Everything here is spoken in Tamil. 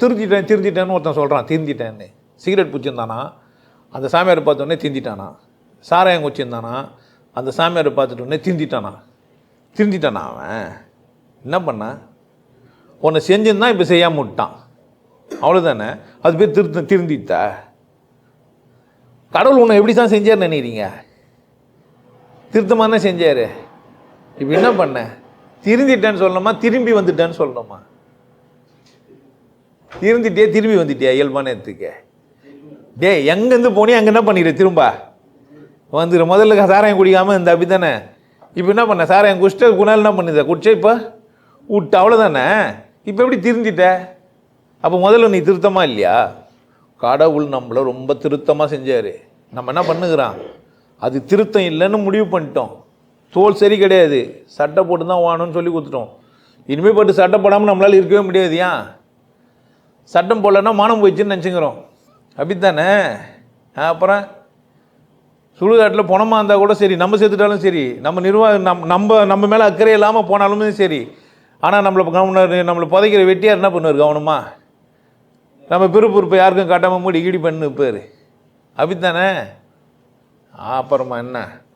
திருந்திட்டேன் திருந்திட்டேன்னு ஒருத்தன் சொல்கிறான் திருந்திட்டேன்னு. சிகரெட் பிடிச்சிருந்தானா? அந்த சாமியார் பார்த்தோன்னே திருந்திட்டானா? சாராயம் குச்சிருந்தானா அந்த சாமியார் பார்த்துட்டோன்னே திருந்திட்டானா? திருந்திட்டானா அவன்? என்ன பண்ணான் உன்னை செஞ்சிருந்தான் இப்போ செய்யாமல் விட்டான். அவ்வளோதானே அது பேர் திருத்த திருந்தித்த கடவுள் உன்னை எப்படி தான் செஞ்சார் நினைக்கிறீங்க? திருத்தமாக தான் செஞ்சார். இப்போ என்ன பண்ண? திருந்திட்டேன்னு சொல்லணுமா? திரும்பி வந்துட்டேன்னு சொல்லணுமா? திருந்திட்டே திரும்பி வந்துட்டியா இயல்பான இடத்துக்கு? டேய் எங்கேருந்து போனே அங்கே என்ன பண்ணிடு திரும்ப. வந்துடு முதல்ல சாராயம் குடிக்காமல் இந்த அப்படி தானே இப்போ என்ன பண்ண? சாராயம் குடிச்சிட்டு குணால் என்ன பண்ணுது? குடிச்சே இப்போ? விட்டு அவ்வளோதானே இப்போ எப்படி திருந்திட்ட? அப்போ முதல்ல நீ திருத்தமாக இல்லையா? கடவுள் நம்மளை ரொம்ப திருத்தமாக செஞ்சார். நம்ம என்ன பண்ணுகிறான்? அது திருத்தம் இல்லைன்னு முடிவு பண்ணிட்டோம். தோல் சரி கிடையாது. சட்டை போட்டு தான் வாணும்னு சொல்லி கொடுத்துட்டோம். இனிமேல் போட்டு சட்டை போடாமல் நம்மளால் இருக்கவே முடியாது ஏன்? சட்டம் போடலன்னா மானம் போயிடுச்சுன்னு நினச்சிக்கிறோம். அப்படித்தானே? அப்புறம் சுடுகாட்டில் பணமாக இருந்தால் கூட சரி நம்ம சேர்த்துட்டாலும் சரி நம்ம நிர்வாகம் நம் நம்ம நம்ம மேலே அக்கறை இல்லாமல் போனாலுமே சரி. ஆனால் நம்மளை கவனம் நம்மளை புதைக்கிற வெட்டியார் என்ன பண்ணுவார் கவனமாக நம்ம பிறப்புறுப்பை யாருக்கும் காட்டாமல் மூடி கீடி பண்ணு பேர் அப்படித்தானே? அப்புறமா என்ன?